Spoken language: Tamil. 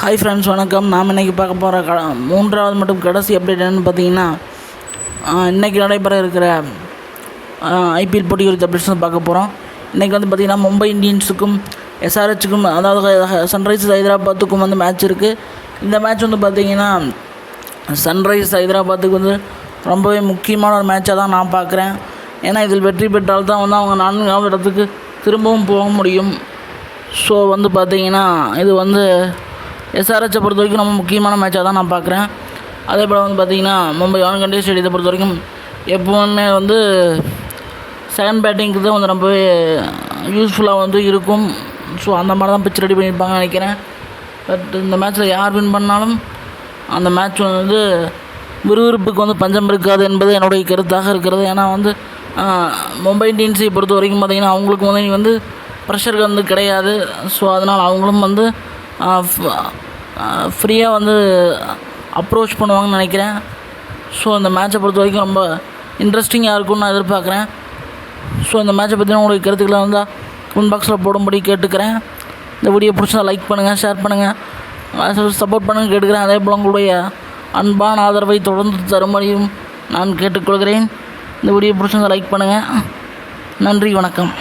ஹாய் ஃப்ரெண்ட்ஸ் வணக்கம். நாம் இன்றைக்கி பார்க்க போகிற க மூன்றாவது மற்றும் கடைசி அப்டேட் என்னென்னு பார்த்தீங்கன்னா இன்றைக்கி நடைபெற இருக்கிற ஐபிஎல் போட்டி குறித்த அப்டேட்ஸ் வந்து பார்க்க போகிறோம் இன்றைக்கி வந்து பார்த்திங்கன்னா மும்பை இந்தியன்ஸுக்கும் எஸ்ஆர்ஹெச்சுக்கும் அதாவது சன்ரைசர்ஸ் ஹைதராபாத்துக்கும் வந்து மேட்ச் இருக்குது இந்த மேட்ச் வந்து பார்த்திங்கன்னா சன்ரைஸ் ஹைதராபாத்துக்கு வந்து ரொம்பவே முக்கியமான ஒரு மேட்சாக தான் நான் பார்க்குறேன். ஏன்னா இதில் வெற்றி பெற்றால் தான் வந்து அவங்க நான்காவது இடத்துக்கு திரும்பவும் போக முடியும். ஸோ வந்து பார்த்தீங்கன்னா இது வந்து எஸ்ஆர்ஹெச்சை பொறுத்த வரைக்கும் ரொம்ப முக்கியமான மேட்சாக தான் நான் பார்க்குறேன். அதே போல் வந்து பார்த்திங்கன்னா மும்பை வான்கண்டே ஸ்டேடியத்தை பொறுத்த வரைக்கும் எப்போவுமே வந்து செகண்ட் பேட்டிங்க்கு தான் வந்து ரொம்பவே யூஸ்ஃபுல்லாக வந்து இருக்கும். ஸோ அந்த மாதிரி தான் பிச் ரெடி பண்ணியிருப்பாங்கன்னு நினைக்கிறேன். பட் இந்த மேட்ச்சில் யார் வின் பண்ணாலும் அந்த மேட்ச் வந்து விறுவிறுப்புக்கு வந்து பஞ்சம் இருக்காது என்பது என்னுடைய கருத்தாக இருக்கிறது. ஏன்னா வந்து மும்பை இந்தியன்ஸை பொறுத்த வரைக்கும் பார்த்திங்கன்னா அவங்களுக்கு வந்து இனி வந்து ப்ரெஷர் வந்து கிடையாது. ஸோ அதனால் அவங்களும் வந்து ஃப்ரீயாக வந்து அப்ரோச் பண்ணுவாங்கன்னு நினைக்கிறேன். ஸோ அந்த மேட்ச்சை பொறுத்த வரைக்கும் ரொம்ப இன்ட்ரெஸ்டிங்காக இருக்கும்னு நான் எதிர்பார்க்குறேன். ஸோ இந்த மேட்ச்சை பற்றின உங்களுக்கு கருத்துக்களை வந்தால் கமெண்ட் பாக்ஸில் போடும்படி கேட்டுக்கிறேன். இந்த வீடியோ பிடிச்சா லைக் பண்ணுங்கள் ஷேர் பண்ணுங்கள் சப்போர்ட் பண்ணுங்கள் கேட்டுக்கிறேன். அதே போல் உங்களுடைய அன்பான ஆதரவை தொடர்ந்து தரும்படியும் நான் கேட்டுக்கொள்கிறேன். இந்த வீடியோ பிடிச்சிருந்தால் லைக் பண்ணுங்கள் நன்றி வணக்கம்.